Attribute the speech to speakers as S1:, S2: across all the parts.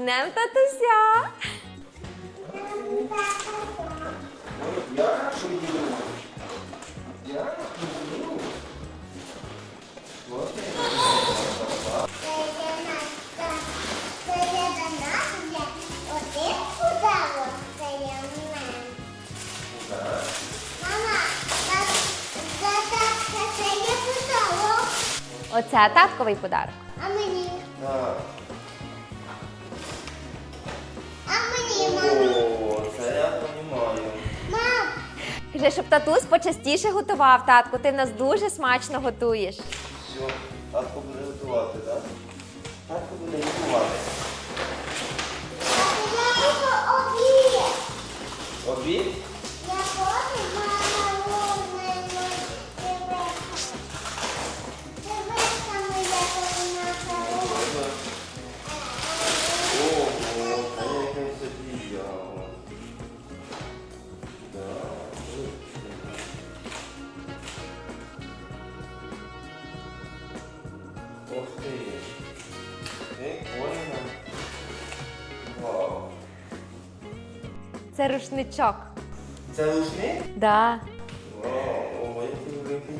S1: днем татуся!
S2: Є подарунок,
S1: Оце татковий подарок.
S2: а мені,
S3: Так. О, це я розумію.
S1: Каже, щоб татусь почастіше готував, татку. Ти в нас дуже смачно готуєш.
S3: Все, татко буде готувати, так? Татко буде готувати.
S2: обід.
S3: Ух ти. Прикольно. Вау.
S1: Це рушничок.
S3: Це рушник?
S1: Да.
S3: Вау, ого, який великий.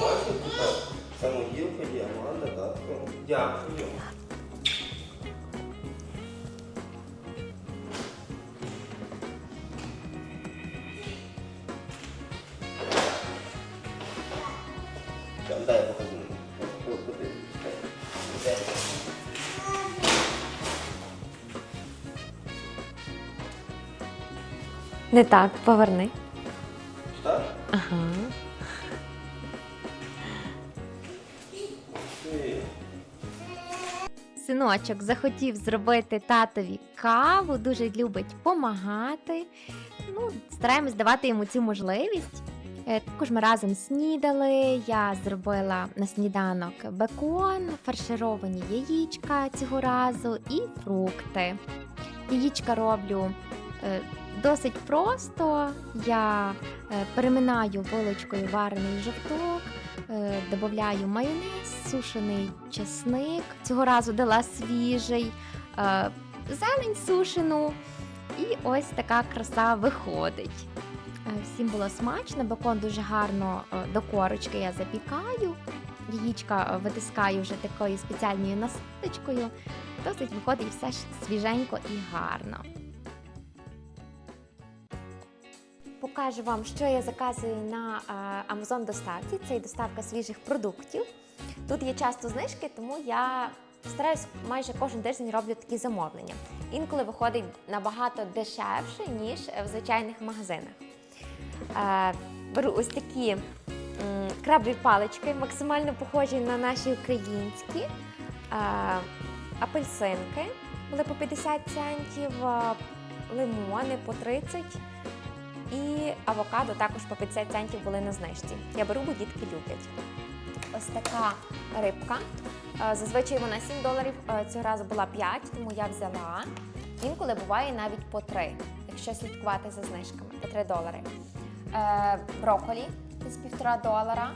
S3: Бачиш, тут самоділка, діаманта, татко. Дякую. Дай я покажу.
S1: Не так, поверни.
S3: Так?
S1: Ага. Синочок захотів зробити татові каву, дуже любить помагати. Ну, стараємось давати йому цю можливість. Е, Також ми разом снідали. Я зробила на сніданок бекон, фаршировані яєчка цього разу і фрукти. Яєчка роблю е, досить просто. Я е, переминаю волочкою варений жовток, е, додаю майонез, сушений чесник. Цього разу дала свіжий, е, зелень сушену. І ось така краса виходить. Всім було смачно, бекон дуже гарно до корочки я запікаю. Яєчка витискаю вже такою спеціальною насадочкою. Досить виходить все свіженько і гарно. Покажу вам, що я заказую на е, Amazon доставці. Це і доставка свіжих продуктів. Тут є часто знижки, тому я стараюсь майже кожен тиждень роблю такі замовлення. Інколи виходить набагато дешевше, ніж в звичайних магазинах. Е, беру ось такі крабові палички, максимально похожі на наші українські. Е, апельсинки були по 50 центів, е, лимони по 30 і авокадо також по 50 центів були на знижці. Я беру, бо дітки люблять. Ось така рибка. Е, Зазвичай вона 7 доларів, е, цього разу була 5, тому я взяла. Інколи буває навіть по 3, якщо слідкувати за знижками, по 3 долари. Е, брокколі десь півтора долара.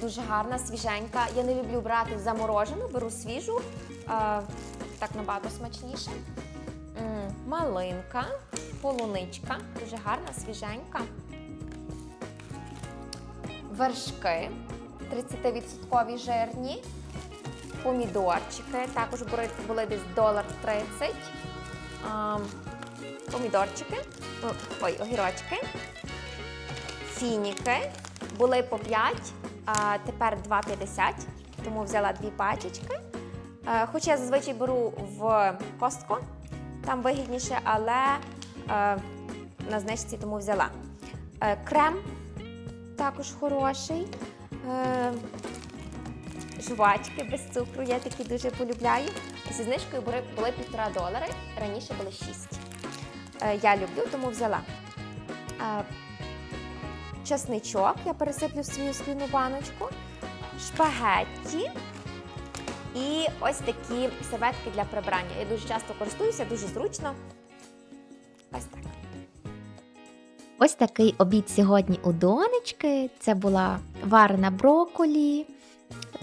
S1: Дуже гарна, свіженька. Я не люблю брати заморожену, беру свіжу, так набагато смачніше. Малинка, полуничка, дуже гарна, свіженька. Вершки 30% жирні. Помідорчики, також були, десь долар 30. Помідорчики, ой, огірочки. Фініки були по 5, а тепер 2,50, тому взяла дві пачечки. Е, Хоч я зазвичай беру в костку, там вигідніше, але на знижці тому взяла. Е, крем також хороший. Е, жвачки без цукру, я такі дуже полюбляю. Зі знижкою були, були півтора долари, раніше були 6. Е, я люблю, тому взяла. Е, чесничок я пересиплю в свою скляну баночку, шпагетті і ось такі серветки для прибрання. Я дуже часто користуюся, дуже зручно. Ось так. Ось такий обід сьогодні у донечки. Це була варена брокколі,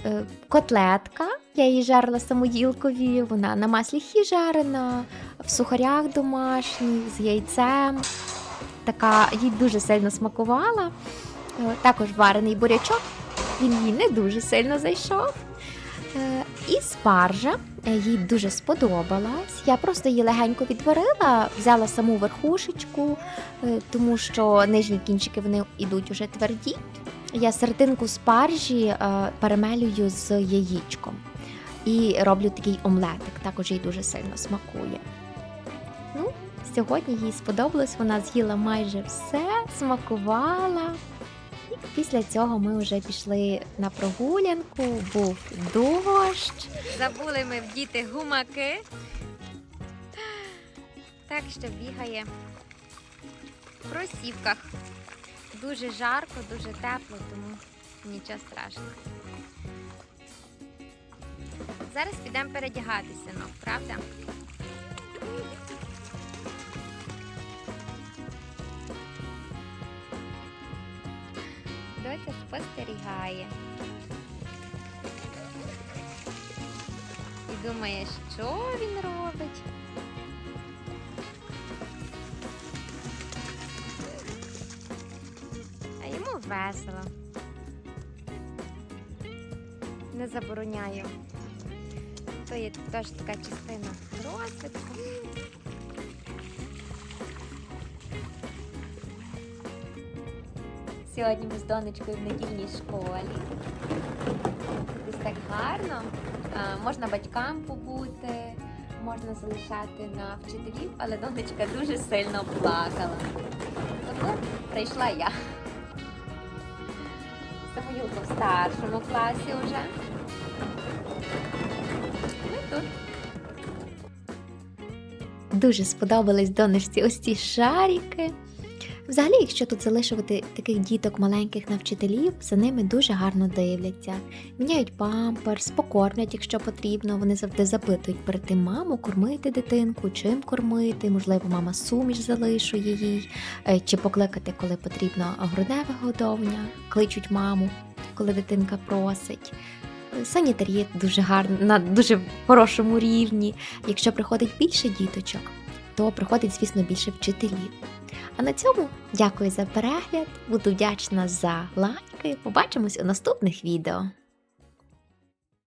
S1: е, котлетка Я її жарила самоїлкові, вона на маслі хі жарена, в сухарях домашніх, з яйцем. Така їй дуже сильно смакувала. Е, Також варений бурячок, він їй не дуже сильно зайшов. Е, І спаржа їй дуже сподобалась. Я просто її легенько відварила, взяла саму верхушечку, е, тому що нижні кінчики вони йдуть уже тверді. Я серединку спаржі е, перемелюю з яєчком і роблю такий омлетик. Також їй дуже сильно смакує. Ну, сьогодні їй сподобалось, вона з'їла майже все, смакувала. Після цього ми вже пішли на прогулянку, був дощ. Забули ми вдіти гумаки. Так що бігає в кросівках. Дуже жарко, дуже тепло, тому нічого страшного. Зараз підемо передягатися, ну, правда? Спостерігає. І думає, що він робить. А йому весело. Не забороняю. То є теж така частина розвитку. Сьогодні ми з донечкою в недільній школі. Ось так гарно. Можна батькам побути, можна залишати на вчителів, але донечка дуже сильно плакала. Тому прийшла я. Самоюлка в старшому класі вже. Ми тут. Дуже сподобались донечці ось ці шарики. Взагалі, якщо тут залишувати таких діток маленьких на вчителів, за ними дуже гарно дивляться. Міняють памперс, покормлять, якщо потрібно. Вони завжди запитують перед тим маму, кормити дитинку, чим кормити, можливо, мама суміш залишує їй, е, чи покликати, коли потрібно грудне вигодовування, кличуть маму, коли дитинка просить. Е, дуже гарна, на дуже хорошому рівні. Якщо приходить більше діточок, то приходить, звісно, більше вчителів. А на цьому дякую за перегляд. Буду вдячна за лайки. Побачимось у наступних відео.